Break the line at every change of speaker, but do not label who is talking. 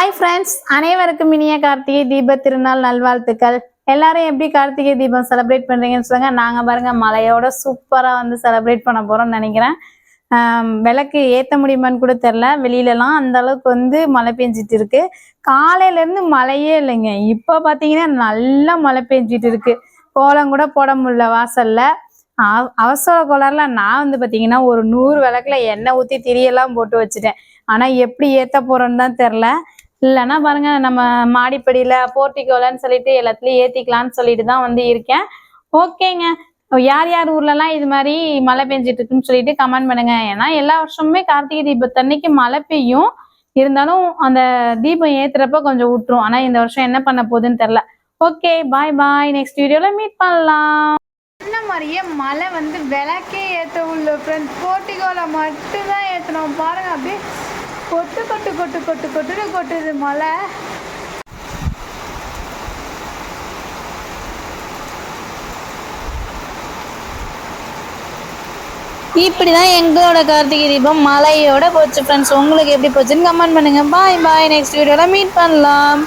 Hi friends அனைவருக்கும் இனிய கார்த்திகை தீப திருநாள் நல்வாழ்த்துக்கள். எல்லாரும் எப்படி கார்த்திகை தீபம் செலிப்ரேட் பண்ணுறீங்கன்னு சொல்லுங்க. நாங்கள் பாருங்க மலையோட சூப்பராக வந்து செலிப்ரேட் பண்ண போகிறோம்னு நினைக்கிறேன். விளக்கு ஏற்ற முடியுமான்னு கூட தெரில வெளியிலலாம் அந்த அளவுக்கு வந்து மழை பெஞ்சிட்டு இருக்கு. காலையில இருந்து மழையே இல்லைங்க. இப்போ பார்த்தீங்கன்னா நல்லா மழை பெஞ்சிட்டு இருக்கு. கோலம் கூட போட முடியல வாசல்ல. அவசர கோளாறுல நான் வந்து பார்த்தீங்கன்னா ஒரு நூறு விளக்குல எண்ணெய் ஊற்றி திரியெல்லாம் போட்டு வச்சுட்டேன். ஆனால் எப்படி ஏற்ற போகிறோன்னு தான் தெரில இல்லைன்னா பாருங்க நம்ம மாடிப்படியில போர்ட்டிகோலன்னு சொல்லிட்டு எல்லாத்துலயும் ஏத்திக்கலாம்னு சொல்லிட்டு தான் வந்து இருக்கேன். ஓகேங்க. யார் யார் ஊர்லலாம் இது மாதிரி மழை பெஞ்சிட்டு இருக்குன்னு சொல்லிட்டு கமெண்ட் பண்ணுங்க. ஏன்னா எல்லா வருஷமுமே கார்த்திகை தீபத்தன்னைக்கு மழை பெய்யும். இருந்தாலும் அந்த தீபம் ஏத்துறப்ப கொஞ்சம் விட்டுரும் ஆனா இந்த வருஷம் என்ன பண்ண போகுதுன்னு தெரில ஓகே பாய் பாய் நெக்ஸ்ட் வீடியோல மீட் பண்ணலாம். இந்த மாதிரியே மழை வந்து விளக்கே ஏற்ற உள்ள ஃப்ரெண்ட்ஸ் போர்ட்டிகோல மட்டும்தான் ஏற்றணும் பாருங்க அப்படியே கொட்டு கொட்டு கொட்டுன்னு கொட்டுது மழை இப்படி தான் எங்களோட கார்த்திகை தீபம் மலையோட போச்சு ஃப்ரெண்ட்ஸ் உங்களுக்கு எப்படி போச்சுன்னு கமெண்ட் பண்ணுங்க. பாய் பாய் நெக்ஸ்ட் வீடியோல மீட் பண்ணலாம்.